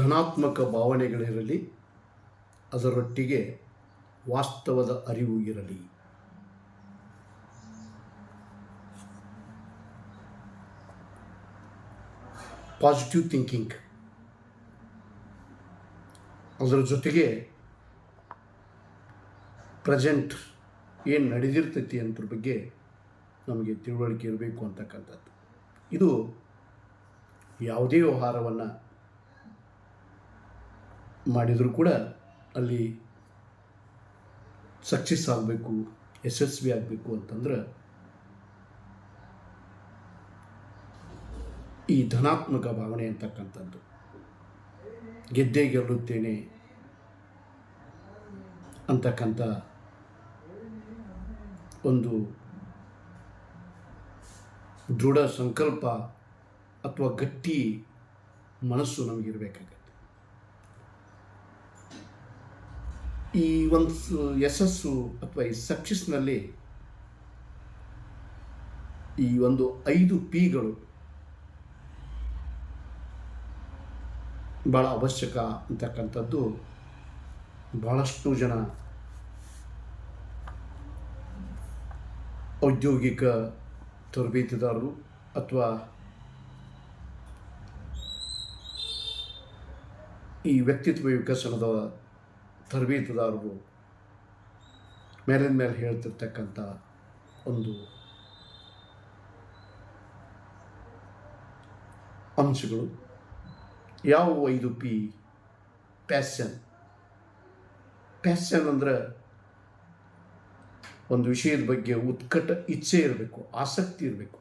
ಧನಾತ್ಮಕ ಭಾವನೆಗಳಿರಲಿ, ಅದರೊಟ್ಟಿಗೆ ವಾಸ್ತವದ ಅರಿವು ಇರಲಿ. ಪಾಸಿಟಿವ್ ಥಿಂಕಿಂಗ್ ಅದರ ಜೊತೆಗೆ ಪ್ರೆಸೆಂಟ್ ಏನು ನಡೆದಿರ್ತೈತಿ ಅಂದ್ರ ಬಗ್ಗೆ ನಮಗೆ ತಿಳುವಳಿಕೆ ಇರಬೇಕು ಅಂತಕ್ಕಂಥದ್ದು. ಇದು ಯಾವುದೇ ವ್ಯವಹಾರವನ್ನು ಮಾಡಿದರೂ ಕೂಡ ಅಲ್ಲಿ ಸಕ್ಸಸ್ ಆಗಬೇಕು, ಯಶಸ್ವಿ ಆಗಬೇಕು ಅಂತಂದ್ರೆ ಈ ಧನಾತ್ಮಕ ಭಾವನೆ ಅಂತಕ್ಕಂಥದ್ದು. ಗೆದ್ದೇ ಗೆಲ್ಲುತ್ತೇನೆ ಅಂತಕ್ಕಂಥ ಒಂದು ದೃಢ ಸಂಕಲ್ಪ ಅಥವಾ ಗಟ್ಟಿ ಮನಸ್ಸು ನಮಗಿರಬೇಕಾಗತ್ತೆ ಈ ಒಂದು ಯಶಸ್ಸು ಅಥವಾ ಈ ಸಕ್ಸಸ್ನಲ್ಲಿ ಈ ಒಂದು ಐದು ಪಿಗಳು ಭಾಳ ಅವಶ್ಯಕ ಅಂತಕ್ಕಂಥದ್ದು ಭಾಳಷ್ಟು ಜನ ಔದ್ಯೋಗಿಕ ತರಬೇತಿದಾರರು ಅಥವಾ ಈ ವ್ಯಕ್ತಿತ್ವ ವಿಕಸನದ ತರಬೇತುದಾರರು ಮೇಲಿನ ಮೇಲೆ ಹೇಳ್ತಿರ್ತಕ್ಕಂಥ ಒಂದು ಅಂಶಗಳು. ಯಾವ ಐದು ಪಿ? ಪ್ಯಾಷನ್. ಪ್ಯಾಷನ್ ಅಂದ್ರೆ ಒಂದು ವಿಷಯದ ಬಗ್ಗೆ ಉತ್ಕಟ ಇಚ್ಛೆ ಇರಬೇಕು, ಆಸಕ್ತಿ ಇರಬೇಕು.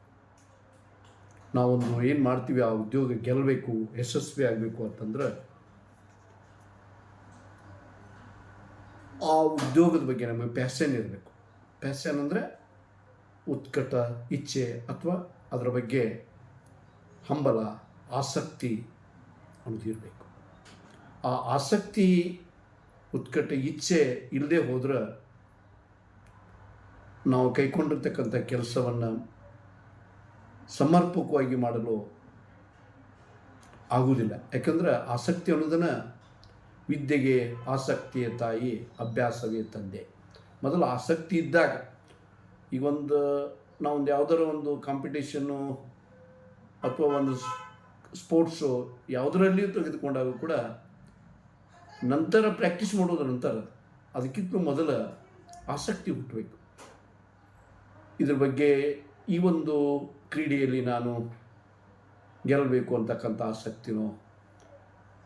ನಾವೊಂದು ಏನು ಮಾಡ್ತೀವಿ, ಆ ಉದ್ಯೋಗ ಗೆಲ್ಲಬೇಕು ಯಶಸ್ವಿ ಆಗಬೇಕು ಅಂತಂದ್ರೆ ಆ ಉದ್ಯೋಗದ ಬಗ್ಗೆ ನಮಗೆ ಪ್ಯಾಷನ್ ಇರಬೇಕು. ಪ್ಯಾಷನ್ ಅಂದರೆ ಉತ್ಕಟ, ಇಚ್ಛೆ ಅಥವಾ ಅದರ ಬಗ್ಗೆ ಹಂಬಲ, ಆಸಕ್ತಿ ಅನ್ನೋದು ಇರಬೇಕು. ಆ ಆಸಕ್ತಿ, ಉತ್ಕಟ, ಇಚ್ಛೆ ಇಲ್ಲದೆ ಹೋದ್ರೆ ನಾವು ಕೈಕೊಂಡಿರ್ತಕ್ಕಂಥ ಕೆಲಸವನ್ನು ಸಮರ್ಪಕವಾಗಿ ಮಾಡಲು ಆಗುವುದಿಲ್ಲ. ಯಾಕಂದ್ರೆ ಆಸಕ್ತಿ ಅನ್ನೋದನ್ನು ವಿದ್ಯೆಗೆ ಆಸಕ್ತಿಯ ತಾಯಿ ಅಭ್ಯಾಸವೇ ತಂದೆ. ಮೊದಲು ಆಸಕ್ತಿ ಇದ್ದಾಗ ಈಗ ಒಂದು ನಾವೊಂದು ಯಾವುದರ ಒಂದು ಕಾಂಪಿಟೇಷನ್ನು ಅಥವಾ ಒಂದು ಸ್ಪೋರ್ಟ್ಸು ಯಾವುದರಲ್ಲಿಯೂ ತೆಗೆದುಕೊಂಡಾಗ ಕೂಡ ನಂತರ ಪ್ರಾಕ್ಟೀಸ್ ಮಾಡೋದ್ರ ನಂತರ ಅದಕ್ಕಿಂತ ಮೊದಲ ಆಸಕ್ತಿ ಹುಟ್ಟಬೇಕು. ಇದ್ರ ಬಗ್ಗೆ ಈ ಒಂದು ಕ್ರೀಡೆಯಲ್ಲಿ ನಾನು ಗೆಲ್ಲಬೇಕು ಅಂತಕ್ಕಂಥ ಆಸಕ್ತಿನೋ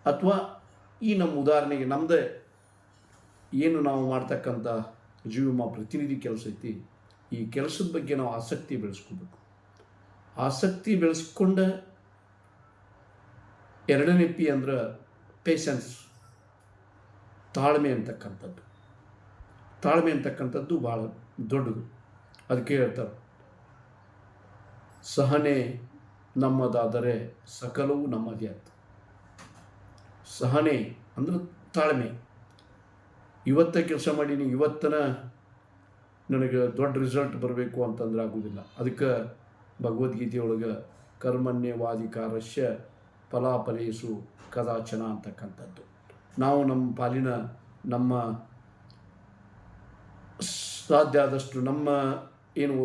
ಅಥವಾ ಈ ನಮ್ಮ ಉದಾಹರಣೆಗೆ ನಮ್ಮದೇ ಏನು ನಾವು ಮಾಡ್ತಕ್ಕಂಥ ಜೀವಮ ಪ್ರತಿನಿಧಿ ಕೆಲಸ ಐತಿ, ಈ ಕೆಲಸದ ಬಗ್ಗೆ ನಾವು ಆಸಕ್ತಿ ಬೆಳೆಸ್ಕೋಬೇಕು. ಆಸಕ್ತಿ ಬೆಳೆಸ್ಕೊಂಡ ಎರಡನೇ ಪಿ ಅಂದ್ರೆ ಪೇಷನ್ಸ್ ತಾಳ್ಮೆ ಅಂತಕ್ಕಂಥದ್ದು. ತಾಳ್ಮೆ ಅಂತಕ್ಕಂಥದ್ದು ಭಾಳ ದೊಡ್ಡದು. ಅದಕ್ಕೆ ಹೇಳ್ತಾರೆ, ಸಹನೆ ನಮ್ಮದಾದರೆ ಸಕಲವು ನಮ್ಮದೇ ಅಂತ. ಸಹನೆ ಅಂದ್ರೆ ತಾಳ್ಮೆ. ಇವತ್ತ ಕೆಲಸ ಮಾಡೀನಿ, ಇವತ್ತನ ನನಗೆ ದೊಡ್ಡ ರಿಸಲ್ಟ್ ಬರಬೇಕು ಅಂತಂದ್ರೆ ಆಗೋದಿಲ್ಲ. ಅದಕ್ಕೆ ಭಗವದ್ಗೀತೆಯೊಳಗೆ ಕರ್ಮಣ್ಯವಾಧಿಕಾರಸ್ಯ ಫಲಾಫಲೇಸು ಕದಾಚನ ಅಂತಕ್ಕಂಥದ್ದು. ನಾವು ನಮ್ಮ ಪಾಲಿನ ನಮ್ಮ ಸಾಧ್ಯ ಆದಷ್ಟು ನಮ್ಮ ಏನು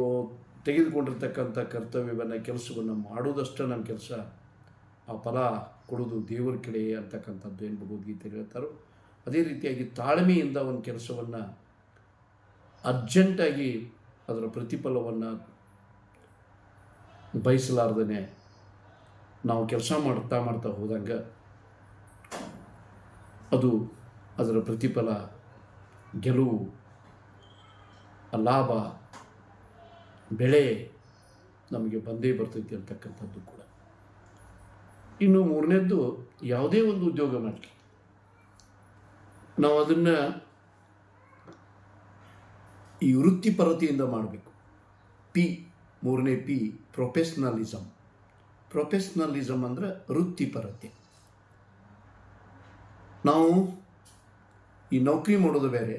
ತೆಗೆದುಕೊಂಡಿರ್ತಕ್ಕಂಥ ಕರ್ತವ್ಯವನ್ನು, ಕೆಲಸವನ್ನು ಮಾಡೋದಷ್ಟೇ ನಮ್ಮ ಕೆಲಸ. ಆ ಫಲ ಕೊಡೋದು ದೇವರ ಕಡೆ ಅಂತಕ್ಕಂಥದ್ದು ಏನು ಭಗವದ್ಗೀತೆ ಹೇಳ್ತಾರೋ. ಅದೇ ರೀತಿಯಾಗಿ ತಾಳ್ಮೆಯಿಂದ ಒಂದು ಕೆಲಸವನ್ನು ಅರ್ಜೆಂಟಾಗಿ ಅದರ ಪ್ರತಿಫಲವನ್ನು ಬಯಸಲಾರ್ದೇ ನಾವು ಕೆಲಸ ಮಾಡ್ತಾ ಮಾಡ್ತಾ ಹೋದಂಗೆ ಅದು ಅದರ ಪ್ರತಿಫಲ, ಗೆಲುವು, ಲಾಭ, ಬೆಳೆ ನಮಗೆ ಬಂದೇ ಬರ್ತೈತಿ ಅಂತಕ್ಕಂಥದ್ದು ಕೂಡ. ಇನ್ನು ಮೂರನೇದ್ದು ಯಾವುದೇ ಒಂದು ಉದ್ಯೋಗ ಮಾಡಲಿ ನಾವು ಅದನ್ನು ಈ ವೃತ್ತಿಪರತೆಯಿಂದ ಮಾಡಬೇಕು. ಪಿ, ಮೂರನೇ ಪಿ ಪ್ರೊಫೆಷ್ನಲಿಸಮ್ ಪ್ರೊಫೆಷ್ನಲಿಸಮ್ ಅಂದರೆ ವೃತ್ತಿಪರತೆ. ನಾವು ಈ ನೌಕರಿ ಮಾಡೋದು ಬೇರೆ.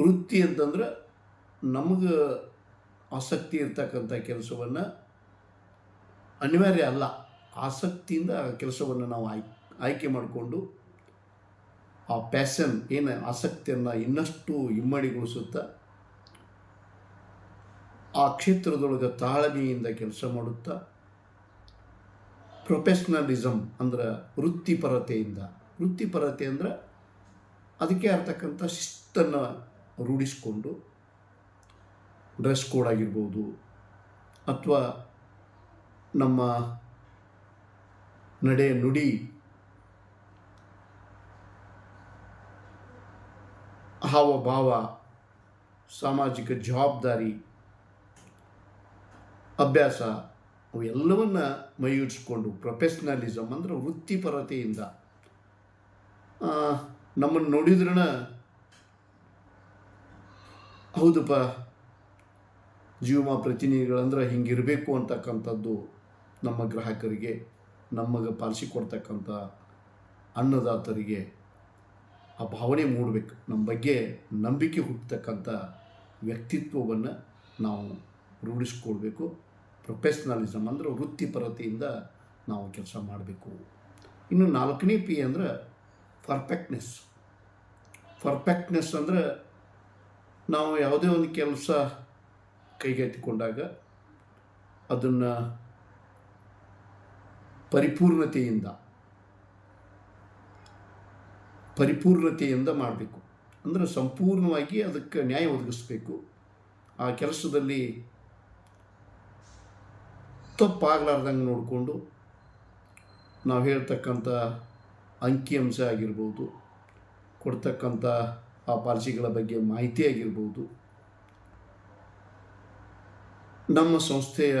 ವೃತ್ತಿ ಅಂತಂದ್ರೆ ನಮಗೆ ಆಸಕ್ತಿ ಇರ್ತಕ್ಕಂಥ ಕೆಲಸವನ್ನು ಅನಿವಾರ್ಯ ಅಲ್ಲ. ಆಸಕ್ತಿಯಿಂದ ಕೆಲಸವನ್ನು ನಾವು ಆಯ್ಕೆ ಆಯ್ಕೆ ಮಾಡಿಕೊಂಡು ಆ ಪ್ಯಾಷನ್ ಏನು ಆಸಕ್ತಿಯನ್ನು ಇನ್ನಷ್ಟು ಇಮ್ಮಡಿಗೊಳಿಸುತ್ತಾ ಆ ಕ್ಷೇತ್ರದೊಳಗೆ ತಾಳ್ಮೆಯಿಂದ ಕೆಲಸ ಮಾಡುತ್ತಾ ಪ್ರೊಫೆಷ್ನಲಿಸಮ್ ಅಂದ್ರೆ ವೃತ್ತಿಪರತೆಯಿಂದ. ವೃತ್ತಿಪರತೆ ಅಂದರೆ ಅದಕ್ಕೆ ಆಗ್ತಕ್ಕಂಥ ಶಿಸ್ತನ್ನು ರೂಢಿಸಿಕೊಂಡು ಡ್ರೆಸ್ ಕೋಡ್ ಆಗಿರ್ಬೋದು, ಅಥವಾ ನಮ್ಮ ನಡೆ ನುಡಿ. ಹಾವಭಾವ ಸಾಮಾಜಿಕ ಜವಾಬ್ದಾರಿ, ಅಭ್ಯಾಸ, ಅವೆಲ್ಲವನ್ನು ಮೈಯೂರಿಸ್ಕೊಂಡು ಪ್ರೊಫೆಷ್ನಲಿಸಮ್ ಅಂದರೆ ವೃತ್ತಿಪರತೆಯಿಂದ. ನಮ್ಮನ್ನು ನೋಡಿದ್ರನ ಹೌದಪ್ಪ ಜೀವಮ ಪ್ರತಿನಿಧಿಗಳಂದ್ರೆ ಹಿಂಗಿರಬೇಕು ಅಂತಕ್ಕಂಥದ್ದು ನಮ್ಮ ಗ್ರಾಹಕರಿಗೆ. ನಮಗೆ ಪಾಲಿಸಿ ಕೊಡ್ತಕ್ಕಂಥ ಅನ್ನದಾತರಿಗೆ ಆ ಭಾವನೆ ಮೂಡಬೇಕು. ನಮ್ಮ ಬಗ್ಗೆ ನಂಬಿಕೆ ಹುಟ್ಟತಕ್ಕಂಥ ವ್ಯಕ್ತಿತ್ವವನ್ನು ನಾವು ರೂಢಿಸ್ಕೊಳ್ಬೇಕು. ಪ್ರೊಫೆಷ್ನಲಿಸಮ್ ಅಂದರೆ ವೃತ್ತಿಪರತೆಯಿಂದ ನಾವು ಕೆಲಸ ಮಾಡಬೇಕು. ಇನ್ನು ನಾಲ್ಕನೇ ಪಿ ಅಂದರೆ ಪರ್ಫೆಕ್ಟ್ನೆಸ್. ಪರ್ಫೆಕ್ಟ್ನೆಸ್ ಅಂದರೆ ನಾವು ಯಾವುದೇ ಒಂದು ಕೆಲಸ ಕೈಗೆತ್ತಿಕೊಂಡಾಗ ಅದನ್ನು ಪರಿಪೂರ್ಣತೆಯಿಂದ. ಪರಿಪೂರ್ಣತೆಯಿಂದ ಮಾಡಬೇಕು. ಅಂದರೆ ಸಂಪೂರ್ಣವಾಗಿ ಅದಕ್ಕೆ ನ್ಯಾಯ ಒದಗಿಸ್ಬೇಕು. ಆ ಕೆಲಸದಲ್ಲಿ ತಪ್ಪಾಗಲಾರ್ದಂಗೆ ನೋಡಿಕೊಂಡು ನಾವು ಹೇಳ್ತಕ್ಕಂಥ ಅಂಕಿಅಂಶ ಆಗಿರ್ಬೋದು, ಕೊಡ್ತಕ್ಕಂಥ ಆ ಪಾಲಿಸಿಗಳ ಬಗ್ಗೆ ಮಾಹಿತಿ ಆಗಿರ್ಬೋದು, ನಮ್ಮ ಸಂಸ್ಥೆಯ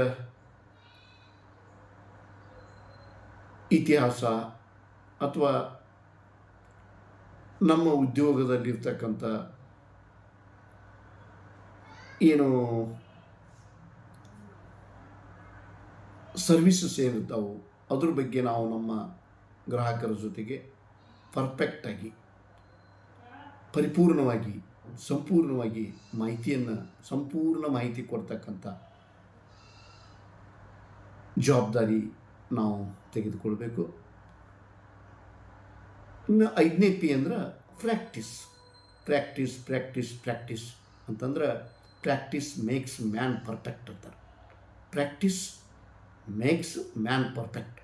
ಇತಿಹಾಸ ಅಥವಾ ನಮ್ಮ ಉದ್ಯೋಗದಲ್ಲಿರ್ತಕ್ಕಂಥ ಏನು ಸರ್ವಿಸಸ್ ಏನಿರ್ತಾವೆ ಅದ್ರ ಬಗ್ಗೆ ನಾವು ನಮ್ಮ ಗ್ರಾಹಕರ ಜೊತೆಗೆ ಪರ್ಫೆಕ್ಟಾಗಿ ಪರಿಪೂರ್ಣವಾಗಿ, ಸಂಪೂರ್ಣವಾಗಿ ಮಾಹಿತಿಯನ್ನು, ಸಂಪೂರ್ಣ ಮಾಹಿತಿ ಕೊಡ್ತಕ್ಕಂಥ ಜವಾಬ್ದಾರಿ ನಾವು ತೆಗೆದುಕೊಳ್ಬೇಕು. ಇನ್ನು ಐದನೇ ಪಿ ಅಂದ್ರೆ ಪ್ರಾಕ್ಟೀಸ್ ಪ್ರಾಕ್ಟೀಸ್ ಪ್ರಾಕ್ಟೀಸ್ ಪ್ರಾಕ್ಟೀಸ್ ಅಂತಂದ್ರೆ ಪ್ರಾಕ್ಟೀಸ್ ಮೇಕ್ಸ್ ಮ್ಯಾನ್ ಪರ್ಫೆಕ್ಟ್ ಅಂತಾರೆ ಪ್ರಾಕ್ಟೀಸ್ ಮೇಕ್ಸ್ ಮ್ಯಾನ್ ಪರ್ಫೆಕ್ಟ್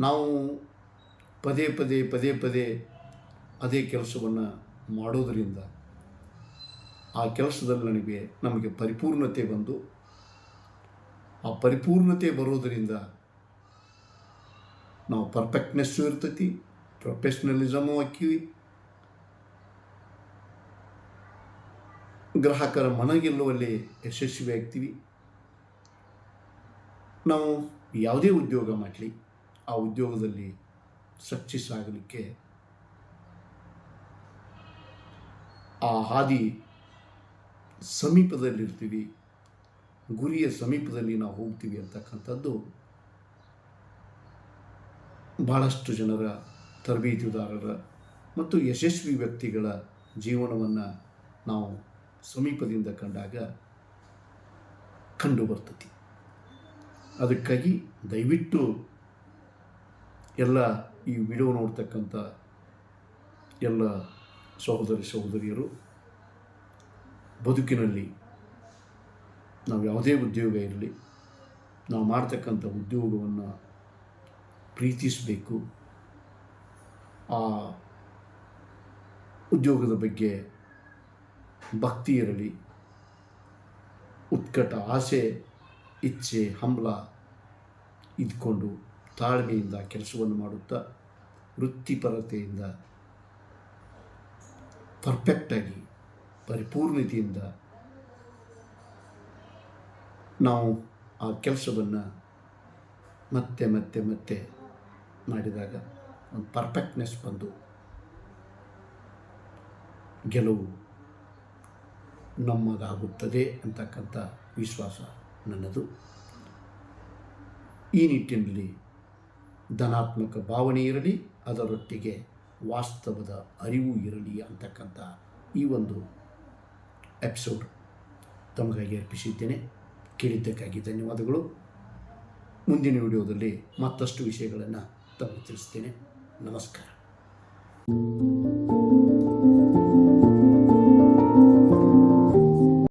ನಾವು ಪದೇ ಪದೇ ಪದೇ ಪದೇ ಅದೇ ಕೆಲಸವನ್ನು ಮಾಡೋದರಿಂದ ಆ ಕೆಲಸದಲ್ಲಿ ನನಗೆ ನಮಗೆ ಪರಿಪೂರ್ಣತೆ ಬಂದು ಆ ಪರಿಪೂರ್ಣತೆ ಬರೋದರಿಂದ ನಾವು ಪರ್ಫೆಕ್ಟ್ನೆಸ್ಸು ಇರ್ತೈತಿ ಪ್ರೊಫೆಷ್ನಲಿಸಮು ಹಾಕೀವಿ ಗ್ರಾಹಕರ ಮನ ಗೆಲ್ಲುವಲ್ಲಿ ಯಶಸ್ವಿ ಆಗ್ತೀವಿ. ನಾವು ಯಾವುದೇ ಉದ್ಯೋಗ ಮಾಡಲಿ, ಆ ಉದ್ಯೋಗದಲ್ಲಿ ಸಕ್ಸಸ್ ಆಗಲಿಕ್ಕೆ ಆ ಹಾದಿ ಸಮೀಪದಲ್ಲಿರ್ತೀವಿ, ಗುರಿಯ ಸಮೀಪದಲ್ಲಿ ನಾವು ಹೋಗ್ತೀವಿ ಅಂತಕ್ಕಂಥದ್ದು ಭಾಳಷ್ಟು ಜನರ ತರಬೇತುದಾರರ ಮತ್ತು ಯಶಸ್ವಿ ವ್ಯಕ್ತಿಗಳ ಜೀವನವನ್ನು ನಾವು ಸಮೀಪದಿಂದ ಕಂಡಾಗ ಕಂಡು ಬರ್ತತಿ. ಅದಕ್ಕಾಗಿ ದಯವಿಟ್ಟು ಎಲ್ಲ ಈ ವಿಡಿಯೋ ನೋಡ್ತಕ್ಕಂಥ ಎಲ್ಲ ಸಹೋದರಿ ಸಹೋದರಿಯರು, ಬದುಕಿನಲ್ಲಿ ನಾವು ಯಾವುದೇ ಉದ್ಯೋಗ ಇರಲಿ, ನಾವು ಮಾಡ್ತಕ್ಕಂಥ ಉದ್ಯೋಗವನ್ನು ಪ್ರೀತಿಸಬೇಕು. ಆ ಉದ್ಯೋಗದ ಬಗ್ಗೆ ಭಕ್ತಿ ಇರಲಿ. ಉತ್ಕಟ ಆಸೆ, ಇಚ್ಛೆ, ಹಂಬಲ ಇದ್ಕೊಂಡು ತಾಳ್ಮೆಯಿಂದ ಕೆಲಸವನ್ನು ಮಾಡುತ್ತಾ ವೃತ್ತಿಪರತೆಯಿಂದ ಪರ್ಫೆಕ್ಟಾಗಿ ಪರಿಪೂರ್ಣತೆಯಿಂದ ನಾವು ಆ ಕೆಲಸವನ್ನು ಮತ್ತೆ ಮತ್ತೆ ಮತ್ತೆ ಮಾಡಿದಾಗ ಒಂದು ಪರ್ಫೆಕ್ಟ್ನೆಸ್ ಬಂದು ಗೆಲುವು ನಮ್ಮದಾಗುತ್ತದೆ ಅಂತಕ್ಕಂಥ ವಿಶ್ವಾಸ ನನ್ನದು. ಈ ನಿಟ್ಟಿನಲ್ಲಿ ಧನಾತ್ಮಕ ಭಾವನೆ ಇರಲಿ, ಅದರೊಟ್ಟಿಗೆ ವಾಸ್ತವದ ಅರಿವು ಇರಲಿ ಅಂತಕ್ಕಂಥ ಈ ಒಂದು ಎಪಿಸೋಡ್ ತಮಗಾಗಿ ಅರ್ಪಿಸಿದ್ದೇನೆ. ಕೇಳಿದ್ದಕ್ಕಾಗಿ ಧನ್ಯವಾದಗಳು. ಮುಂದಿನ ವಿಡಿಯೋದಲ್ಲಿ ಮತ್ತಷ್ಟು ವಿಷಯಗಳನ್ನು ತಿಳಿಸ್ತೇನೆ ನಮಸ್ಕಾರ.